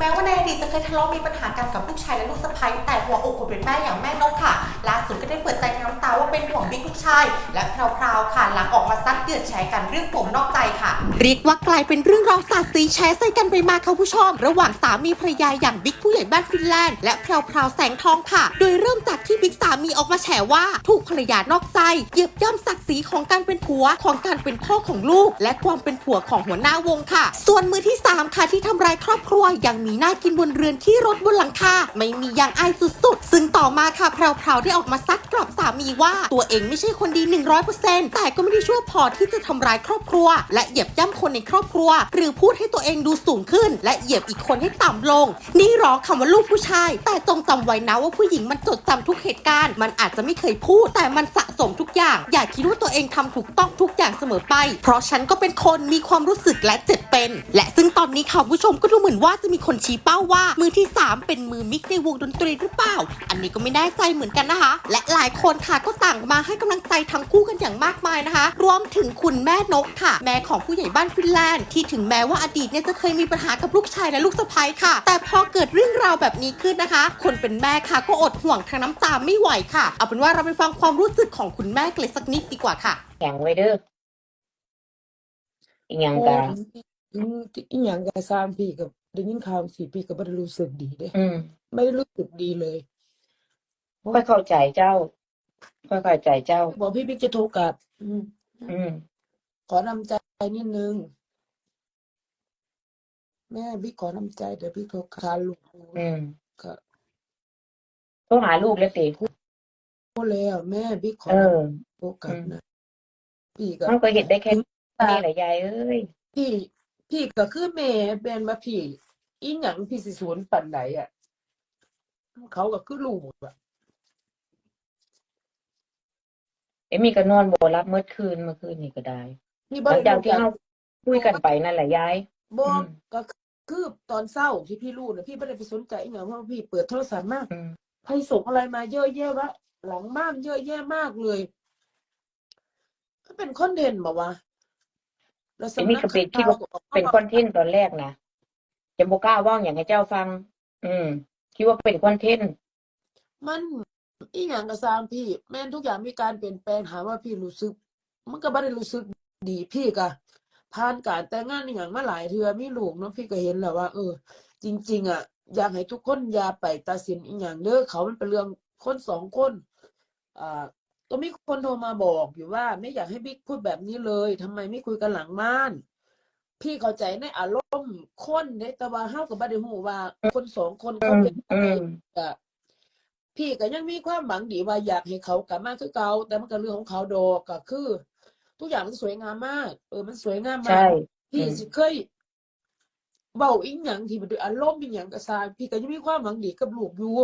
แม้ว่าในอ ดีตจะเคยทะเลาะมีปัญหากันกับลูกชายและลูกสะใภ้แต่หัวอกคนเป็นแม่อย่างแม่นกค่ะล่าสุดก็ได้เปิดใจทั้งน้ำตาว่าเป็นห่วงบิ๊กลูกชาย และแพรวๆค่ะหลังออกมาซัดเดือดแฉกันเรื่องผมนอกใจค่ะ เรียกว่ากลายเป็นเรื่องราวสาดสีแชร์ใส่กันไปมาค่ะผู้ชมระหว่างสามีภรรยาอย่างบิ๊กผู้ใหญ่บ้านฟินแลนด์และแพรวๆแสงทองค่ะ โดยเริ่มจากที่บิ๊กสามีออกมาแฉว่าถูกภรรยานอกใจเหยียบย่ำศักดิ์ศรีของการเป็นผัวของการเป็นพ่อของลูก และความเป็นผัวของหัวหน้าวงค่ะ ส่วนมือที่สามค่ะที่ทำร้ายครอบครัวยังมีหน้ากินบนเรือนที่รถบนหลังคาไม่มียางอายสุดๆ ซึ่งต่อมาค่ะแพรวๆได้ออกมาซัดกลับสามีว่า ตัวเองไม่ใช่คนดี 100%แต่ก็ไม่ได้ชั่วพอที่จะทำร้ายครอบครัว และเหยียบย่ำคนในครอบครัว หรือพูดให้ตัวเองดูสูงขึ้น และเหยียบอีกคนให้ต่ำลง นี่หรอคำว่าลูกผู้ชาย แต่จงจำไว้นะว่าผู้หญิงมันจดจำทุกเหตุการณ์ มันอาจจะไม่เคยพูด แต่มันสะสมทุกอย่าง อย่าคิดว่าตัวเองทำถูกต้องทุกอย่างเสมอไป เพราะฉันก็เป็นคนมีความรู้สึกและเจ็บเป็น และซึ่งตอนนี้ค่ะคุณผู้ชมก็ดูเหมือนว่าจะมีคนชี้เป้าว่ามือที่ 3 เป็นมือมิกในวงดนตรีหรือเปล่า อันนี้ก็ไม่แน่ใจเหมือนกันนะคะ และหลายคนค่ะก็ต่างมาให้กำลังใจทั้งคู่กันอย่างมากมายนะคะ รวมถึงคุณแม่นกค่ะ แม่ของผู้ใหญ่บ้านฟินแลนด์ที่ถึงแม้ว่าอดีตเนี่ยจะเคยมีปัญหากับลูกชายและลูกสะใภ้ค่ะ แต่พอเกิดเรื่องราวแบบนี้ขึ้นนะคะ คนเป็นแม่ค่ะก็อดห่วงทางน้ำตาไม่ไหวค่ะ เอาเป็นว่าเราไปฟังความรู้สึกของคุณแม่กันเลยสักนิดดีกว่าค่ะแข็งไว้เด้ออีกอย่างโอ้กะถึงถึงอีหยังก็สร้างพี่กับ ได้ยินข่าวสี่พี่ก็ไม่ได้รู้สึกดีเด้อืมไม่ได้รู้สึกดีเลยค่อยเข้าใจเจ้า ค่อยเข้าใจเจ้า บอกพี่บิ๊กจะโทรกลับอืมอืม ขอนำใจนิดนึง แม่บิ๊กขอนำใจเดี๋ยวพี่โทรคาลูกอืมก็โทรหาลูกแล้วสิพูดแล้วแม่บิ๊กขอเออ โทรกลับอืมนะพี่ก็มันก็เห็นได้แค่นี้แหละยายเอ้ย พี่ พี่ก็คือแม่เป็นมาพี่ อีหยังพี่สิสวนปันไหนอะ เขาก็คือลูกอะเอ็มมี่ก็นอนบ่รับเมื่อคืนเมื่อคืนนี่ก็ได้นี่หบ่ลังได้จากรู้ที่กันเราคุยกันไปนั่นแหละยายบออืกมก็คือตอนเศร้าที่พี่รู้นะพี่ไม่ได้ไปสนใจอหย่างเพราะว่าพี่เปิดโทรศัพท์มาก อืมใครส่งอะไรมาเยอะแยะวะหลังบ้านเยอะแยะมากเลยมันเป็นคอนเทนต์บอกว่า แล้วเอ็มมี่ก็ไปคิดว่าข่วก็ออกมาเป็นคอนเทนต์ตอนแรกนะจะบ่กล้าเว่างอย่างให้เจ้าฟัง อืม คิดว่าเป็นคอนเทนต์มันอีหยังก็สร้างพี่ แม่นทุกอย่างมีการเปลี่ยนแปลงหาว่าพี่รู้สึก มันก็ไม่ได้รู้สึกดีพี่ก็ผ่านการแต่งงานอหย่างมาหลายเทื่อมีลูกเนาะพี่ก็เห็นแล้วว่า เออ จริง ๆ อะ อยากให้ทุกคนอย่าไปตัดสินอีหยังเด้อเขามันเป็นเรื่องคนสองคน อ่า ก็มีคนโทรมาบอกอยู่ว่า ไม่อยากให้บิ๊กพูดแบบนี้เลยทำไมไม่คุยกันหลังม่าน พี่เข้าใจในอารมณ์คนเด้แต่ว่าเฮาก็บ่ได้ฮู้ว่า คนสองคนอืเขามเป็นอือะไรมก็พี่ก็ยังมีความหวังดีว่าอยากให้เขากลับมาคือเก่าแต่มันก็เรื่องของเขาดอกก็คือ ทุกอย่างมันสวยงามมาก เออมันสวยงามมาใช่กพี่อืมสิเคยเว้าอีหยังที่มันด้วยอารมณ์อีหยังก็ซาพี่ก็ยังมีความหวังดีกับลูกอยู่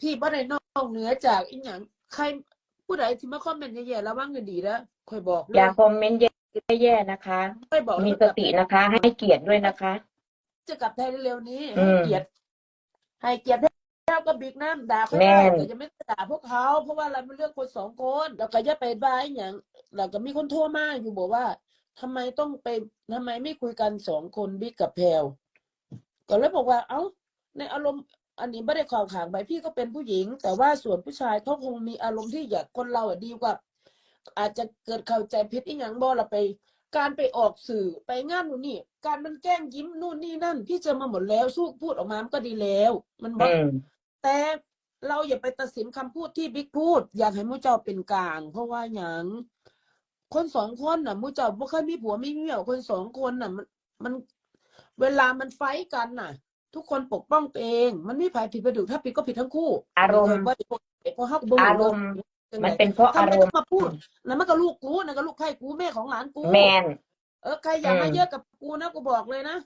พี่บ่ได้นอกเหนือจากอีหยัง ใครผู้ใดที่มาคอมเมนต์แย่ๆระวังกันดีนะค่อยบอกเลอย่ายคอมเมนต์แย่ๆนะคะค่อยบอกมีแล้วสตินะคะ ให้เกียรติด้วยนะคะ จะกลับไทยเร็วๆนี้อืให้มเกียรติให้เกียรติเจ้ากับบิ๊กน้ำด่าเขาแม่ได้นแต่จะไม่ด่าพวกเขาเพราะว่าเราเป็นเรื่องคนสองคนแล้วก็อย่าไปบ้าอหย่างแล้วก็มีคนโทรมาอยู่บอกว่าทำไมต้องไปทำไมไม่คุยกันสองคนบิ๊กกับแพลวก็เลยบอกว่า เอ้าในอารมณ์ อันนี้ไม่ได้ข่าวขางไปพี่ก็เป็นผู้หญิง แต่ว่าส่วนผู้ชายเขาคงมีอารมณ์ที่อยากคนเราอะดีกว่า อาจจะเกิดเข้าใจผิดอีหยังบ่ละไป การไปออกสื่อไปงานนู่นนี่ การมันแกล้งยิ้มนู่นนี่นั่น พี่เจอมาหมดแล้วสู้พูดออกมามันก็ดีแล้ว มันบ่อืมแต่เราอย่าไปตัดสินคำพูดที่บิ๊กพูด อยากให้มู้เจ้าเป็นกลาง เพราะว่าอย่างคนสองคนน่ะมู้เจ้าบ่เคยมีผัวมีเมียคนสองคนน่ะ มันมันเวลามันไฟท์กันน่ะ ทุกคนปกป้องตัวเอง มันไม่ผิดผิดไปดูถ้าผิดก็ผิดทั้งคู่อารมณ์บ่ได้บ่ได้เพราะเฮาก็บ่รู้อารมณ์จังมันใดเป็นเพราะทำอาไมรต้มองณ์มาพูดนั่นมันก็ลูกกูนั่นก็ลูกไผ่กูแม่ของหลานกูแมนเออใครอย่าอืมมาเยอะกับกูนะกูบอกเลยนะ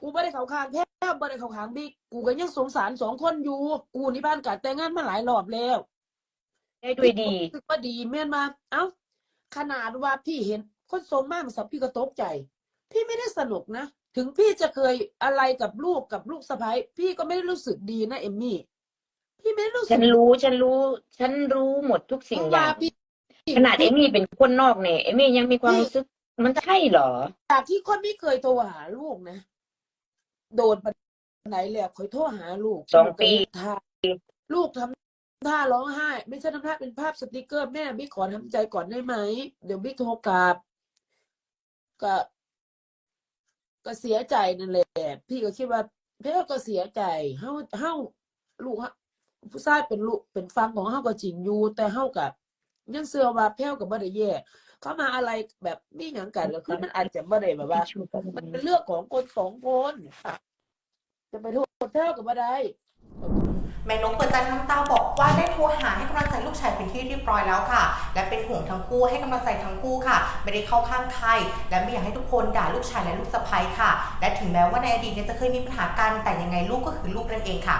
กูไม่ได้เข้าข้างแพ้ไม่ได้เข้าข้างบิ๊กกูก็ยังสงสารสองคนอยู่ กูนี่บ้านกัดแต่งงานมาหลายรอบแล้วได้ด้วยดีรู้สึกว่าดีแม่นมา เอ้า ขนาดว่าพี่เห็นคนสมมากสับพี่ก็ตกใจ พี่ไม่ได้สนุกนะ ถึงพี่จะเคยอะไรกับลูกกับลูกสะใภ้พี่ก็ไม่ได้รู้สึกดีนะเอมมี่ พี่ไม่ได้รู้สึฉักนรู้ฉันรู้ ฉันรู้หมดทุกสิ่งเพราะอว่าย่างพี่ ขนาดเอมี่เป็นคนนอกเนี่ยเอมี่ยังมีความรู้สึกมันใช่เหรอ จากที่คนไม่เคยโทรหาลูกนะ โดนปันไหนแหละคอยโทรหาลูกสองลูกก็ปีเฮ็ดท่าลูกทำท่าร้องไห้ ไม่ใช่ทำท่าเป็นภาพสติกเกอร์แม่บิ๊กขอทำใจก่อนได้ไหม เดี๋ยวบิ๊กโทรกลับก็ ก็เสียใจนั่นแหละพี่ก็คิดว่าเพ่ก็เสียใจเฮาเฮาลูกฮะผู้ชายเป็นลูกเป็นฟังของเฮาก็จริงอยู่แต่เฮากับยังเชื่อว่าแพ้วกับบ่ได้แย่เขามาอะไรแบบมีหยังกันก็คือมันอาจจะบ่ได้แบบว่า มันเป็นเรื่องของคนสองคนอะจะไปโทษแพ้วกับบ่ได้ แม่นกเปิดใจทั้งน้ำตาบอกว่าได้โทรหาให้กำลังใจลูกชายเป็นที่เรียบร้อยแล้วค่ะ และเป็นห่วงทั้งคู่ให้กำลังใจทั้งคู่ค่ะ ไม่ได้เข้าข้างใครและไม่อยากให้ทุกคนด่าลูกชายและลูกสะใภ้ค่ะ และถึงแม้ว่าในอดีตเนี่ยจะเคยมีปัญหากันแต่ยังไงลูกก็คือลูกนั่นเองค่ะ